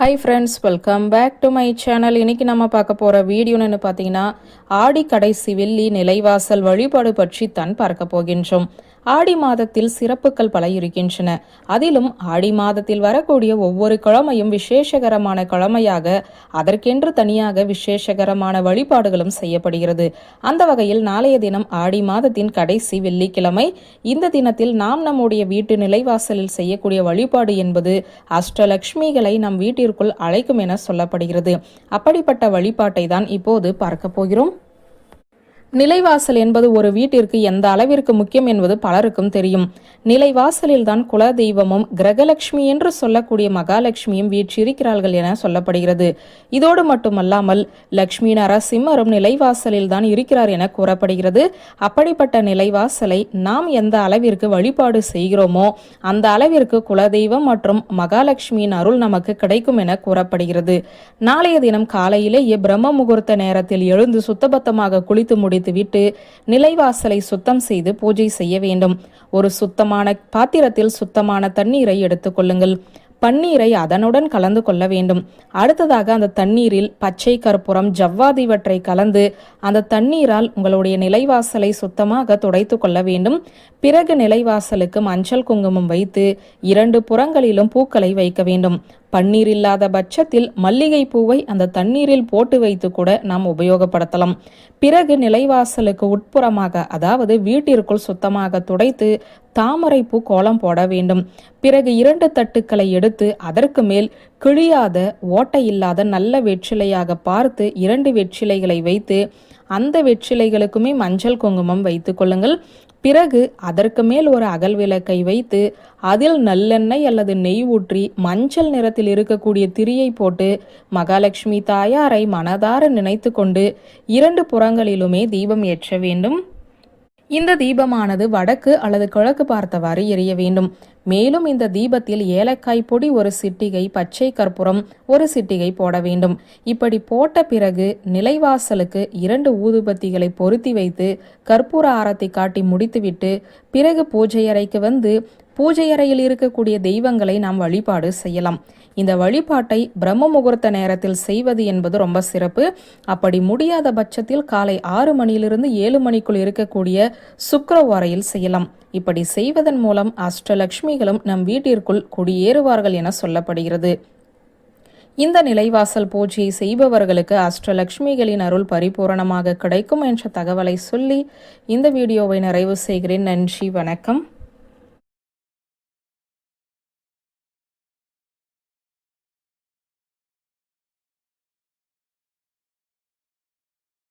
Hi friends welcome back to my channel இன்னைக்கு நம்ம பார்க்க போகிற வீடியோன்னு பார்த்தீங்கன்னா ஆடி கடைசி வெள்ளி நிலைவாசல் வழிபாடு பற்றி தான் பார்க்க போகின்றோம். ஆடி மாதத்தில் சிறப்புகள் பல இருக்கின்றன. அதிலும் ஆடி மாதத்தில் வரக்கூடிய ஒவ்வொரு கிழமையும் விசேஷகரமான கிழமையாக அதற்கென்று தனியாக விசேஷகரமான வழிபாடுகளும் செய்யப்படுகிறது. அந்த வகையில் நாளைய தினம் ஆடி மாதத்தின் கடைசி வெள்ளிக்கிழமை இந்த தினத்தில் நாம் நம்முடைய வீட்டு நிலைவாசலில் செய்யக்கூடிய வழிபாடு என்பது அஷ்டலக்ஷ்மிகளை நம் வீட்டில் கோயிலுக்குள் அழைக்கும் என சொல்லப்படுகிறது. அப்படிப்பட்ட வழிபாட்டை தான் இப்போது பார்க்க போகிறோம். நிலைவாசல் என்பது ஒரு வீட்டிற்கு எந்த அளவிற்கு முக்கியம் என்பது பலருக்கும் தெரியும். நிலைவாசலில் தான் குல தெய்வமும் கிரகலட்சுமி என்று சொல்லக்கூடிய மகாலட்சுமியும் வீற்றிருக்கிறார்கள் என சொல்லப்படுகிறது. இதோடு மட்டுமல்லாமல் லக்ஷ்மி நரசிம்மரும் நிலைவாசலில் தான் இருக்கிறார் என கூறப்படுகிறது. அப்படிப்பட்ட நிலைவாசலை நாம் எந்த அளவிற்கு வழிபாடு செய்கிறோமோ அந்த அளவிற்கு குலதெய்வம் மற்றும் மகாலட்சுமியின் அருள் நமக்கு கிடைக்கும் என கூறப்படுகிறது. நாளைய தினம் காலையிலேயே பிரம்ம முகூர்த்த நேரத்தில் எழுந்து சுத்தபத்தமாக குளித்து முடி முடித்துவிட்டு நிலைவாசலை சுத்தம் செய்து பூஜை செய்ய வேண்டும். ஒரு சுத்தமான பாத்திரத்தில் சுத்தமான தண்ணீரை எடுத்துக்கொள்ளுங்கள் பன்னீரை அதனுடன் கலந்து கொள்ள வேண்டும். அடுத்ததாக அந்த தண்ணீரில் பச்சை கற்பூரம் ஜவ்வாதிவற்றை கலந்து அந்த தண்ணீரால் உங்களுடைய நிலைவாசலை சுத்தமாக துடைத்து கொள்ள வேண்டும். பிறகு நிலைவாசலுக்கு மஞ்சள் குங்குமம் வைத்து இரண்டு புறங்களிலும் பூக்களை வைக்க வேண்டும். பன்னீர் இல்லாத பட்சத்தில் மல்லிகை பூவை அந்த தண்ணீரில் போட்டு வைத்து கூட நாம் உபயோகப்படுத்தலாம். பிறகு நிலைவாசலுக்கு உட்புறமாக அதாவது வீட்டிற்குள் சுத்தமாக துடைத்து தாமரை பூ கோலம் போட வேண்டும். பிறகு இரண்டு தட்டுக்களை எடுத்து அதற்கு மேல் கிழியாத ஓட்டை இல்லாத நல்ல வெற்றிலையாக பார்த்து இரண்டு வெற்றிலைகளை வைத்து அந்த வெற்றிலைகளுக்குமே மஞ்சள் குங்குமம் வைத்து கொள்ளுங்கள். பிறகு அதற்கு மேல் ஒரு அகல் விளக்கை வைத்து அதில் நல்லெண்ணெய் அல்லது நெய் ஊற்றி மஞ்சள் நிறத்தில் இருக்கக்கூடிய திரியை போட்டு மகாலட்சுமி தாயாரை மனதார நினைத்து கொண்டு இரண்டு புறங்களிலுமே தீபம் ஏற்ற வேண்டும். இந்த தீபமானது வடக்கு அல்லது கிழக்கு பார்த்தவாறு எரிய வேண்டும். மேலும் இந்த தீபத்தில் ஏலக்காய் பொடி ஒரு சிட்டிகை பச்சை கற்பூரம் ஒரு சிட்டிகை போட வேண்டும். இப்படி போட்ட பிறகு நிலைவாசலுக்கு இரண்டு ஊதுபத்திகளை பொருத்தி வைத்து கற்பூர ஆரத்தை காட்டி முடித்துவிட்டு பிறகு பூஜை அறைக்கு வந்து பூஜை அறையில் இருக்கக்கூடிய தெய்வங்களை நாம் வழிபாடு செய்யலாம். இந்த வழிபாட்டை பிரம்ம முகூர்த்த நேரத்தில் செய்வது என்பது ரொம்ப சிறப்பு. அப்படி முடியாத பட்சத்தில் காலை ஆறு மணியிலிருந்து ஏழு மணிக்குள் இருக்கக்கூடிய சுக்கரவாரையில் செய்யலாம். இப்படி செய்வதன் மூலம் அஷ்டலட்சுமிகளும் நம் வீட்டிற்குள் குடியேறுவார்கள் என சொல்லப்படுகிறது. இந்த நிலைவாசல் பூஜையை செய்பவர்களுக்கு அஷ்டலட்சுமிகளின் அருள் பரிபூரணமாக கிடைக்கும் என்ற தகவலை சொல்லி இந்த வீடியோவை நிறைவு செய்கிறேன். நன்றி வணக்கம்.